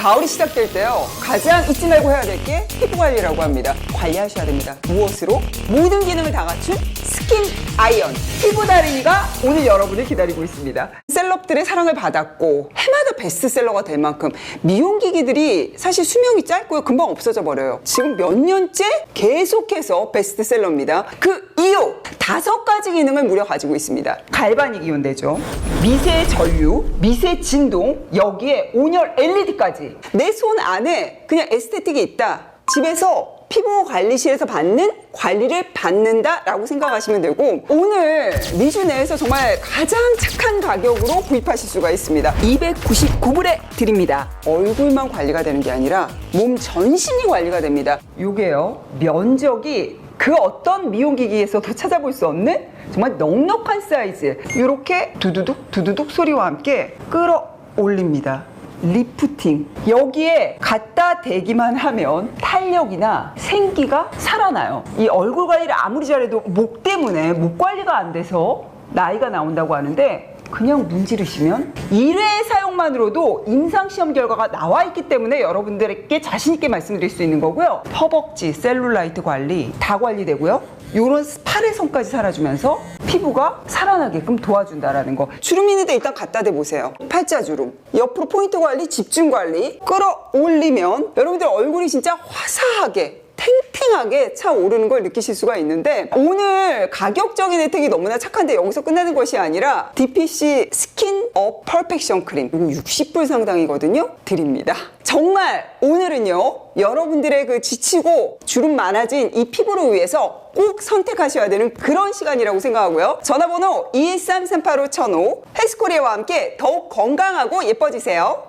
가을이 시작될 때요. 가장 잊지 말고 해야 될 게 피부 관리라고 합니다. 관리하셔야 됩니다. 무엇으로? 모든 기능을 다 갖춘 스킨 아이언. 피부 다리미가 오늘 여러분을 기다리고 있습니다. 셀럽들의 사랑을 받았고 해마다 베스트셀러가 될 만큼 미용기기들이 사실 수명이 짧고요. 금방 없어져 버려요. 지금 몇 년째 계속해서 베스트셀러입니다. 그 이유 다섯 가지 기능을 무려 가지고 있습니다. 갈바닉 이온되죠. 미세 전류, 미세 진동, 여기에 온열 LED까지. 내 손 안에 그냥 에스테틱이 있다. 집에서 피부 관리실에서 받는 관리를 받는다라고 생각하시면 되고 오늘 미주 내에서 정말 가장 착한 가격으로 구입하실 수가 있습니다. 299불에 드립니다. 얼굴만 관리가 되는 게 아니라 몸 전신이 관리가 됩니다. 요게요. 면적이 그 어떤 미용기기에서도 찾아볼 수 없는 정말 넉넉한 사이즈. 이렇게 두두둑 두두둑 소리와 함께 끌어 올립니다. 리프팅. 여기에 갖다 대기만 하면 탄력이나 생기가 살아나요. 이 얼굴 관리를 아무리 잘해도 목 때문에 목 관리가 안 돼서 나이가 나온다고 하는데 그냥 문지르시면 1회 사용만으로도 임상시험 결과가 나와 있기 때문에 여러분들에게 자신있게 말씀드릴 수 있는 거고요 허벅지, 셀룰라이트 관리 다 관리되고요 요런 팔의 선까지 살아주면서 피부가 살아나게끔 도와준다라는 거. 주름 있는데 일단 갖다 대보세요. 팔자 주름. 옆으로 포인트 관리, 집중 관리. 끌어올리면 여러분들 얼굴이 진짜 화사하게 탱탱하게 차 오르는 걸 느끼실 수가 있는데 오늘 가격적인 혜택이 너무나 착한데 여기서 끝나는 것이 아니라 DPC 스킨 업 퍼펙션 크림. 이거 60불 상당이거든요. 드립니다. 정말 오늘은요 여러분들의 그 지치고 주름 많아진 이 피부를 위해서 꼭 선택하셔야 되는 그런 시간이라고 생각하고요. 전화번호 213-385-1005 헬스코리아와 함께 더욱 건강하고 예뻐지세요